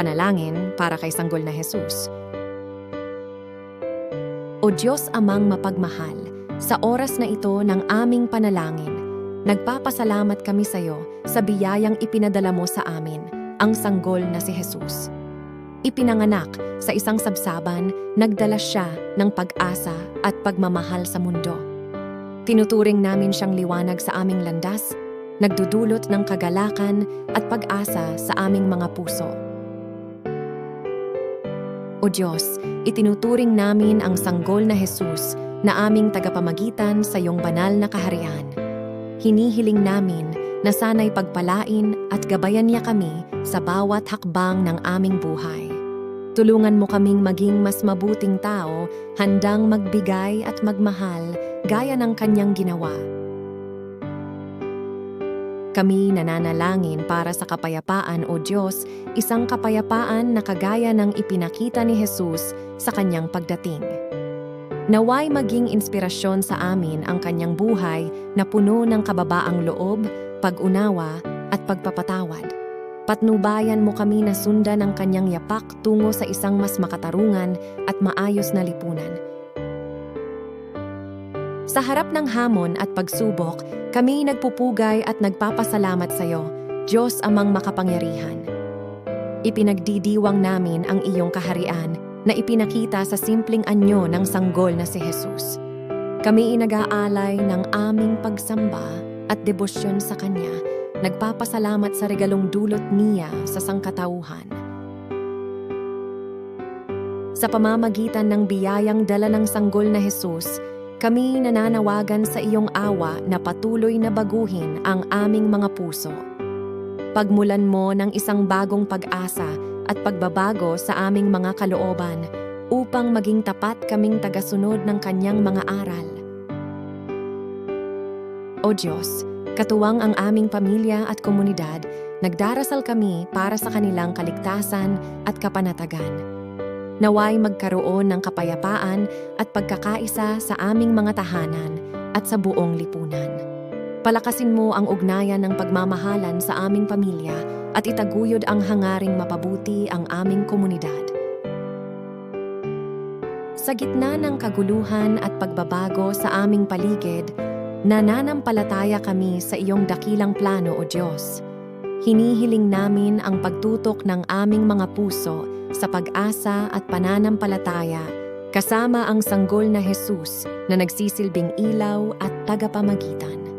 Panalangin para kay Sanggol na Jesus. O Diyos amang mapagmahal, sa oras na ito ng aming panalangin, nagpapasalamat kami sa iyo sa biyayang ipinadala mo sa amin, ang sanggol na si Jesus. Ipinanganak sa isang sabsaban, nagdala siya ng pag-asa at pagmamahal sa mundo. Tinuturing namin siyang liwanag sa aming landas, nagdudulot ng kagalakan at pag-asa sa aming mga puso. O Diyos, itinuturing namin ang sanggol na Jesus na aming tagapamagitan sa iyong banal na kaharian. Hinihiling namin na sana'y pagpalain at gabayan niya kami sa bawat hakbang ng aming buhay. Tulungan mo kaming maging mas mabuting tao, handang magbigay at magmahal gaya ng kanyang ginawa. Kami nananalangin para sa kapayapaan o Diyos, isang kapayapaan na kagaya ng ipinakita ni Jesus sa kanyang pagdating. Naway maging inspirasyon sa amin ang kanyang buhay na puno ng kababaang loob, pag-unawa at pagpapatawad. Patnubayan mo kami na sundan ang kanyang yapak tungo sa isang mas makatarungan at maayos na lipunan. Sa harap ng hamon at pagsubok, kami nagpupugay at nagpapasalamat sa iyo, Diyos amang makapangyarihan. Ipinagdidiwang namin ang iyong kaharian na ipinakita sa simpleng anyo ng sanggol na si Jesus. Kami inag-aalay ng aming pagsamba at debosyon sa Kanya, nagpapasalamat sa regalong dulot niya sa sangkatauhan. Sa pamamagitan ng biyayang dala ng sanggol na Jesus, kami nananawagan sa iyong awa na patuloy na baguhin ang aming mga puso. Pagmulan mo ng isang bagong pag-asa at pagbabago sa aming mga kalooban upang maging tapat kaming tagasunod ng kanyang mga aral. O Diyos, katuwang ang aming pamilya at komunidad, nagdarasal kami para sa kanilang kaligtasan at kapanatagan. Naway magkaroon ng kapayapaan at pagkakaisa sa aming mga tahanan at sa buong lipunan. Palakasin mo ang ugnayan ng pagmamahalan sa aming pamilya at itaguyod ang hangaring mapabuti ang aming komunidad. Sa gitna ng kaguluhan at pagbabago sa aming paligid, nananampalataya kami sa iyong dakilang plano o Diyos. Hinihiling namin ang pagtutok ng aming mga puso sa pag-asa at pananampalataya kasama ang sanggol na Jesus na nagsisilbing ilaw at tagapamagitan.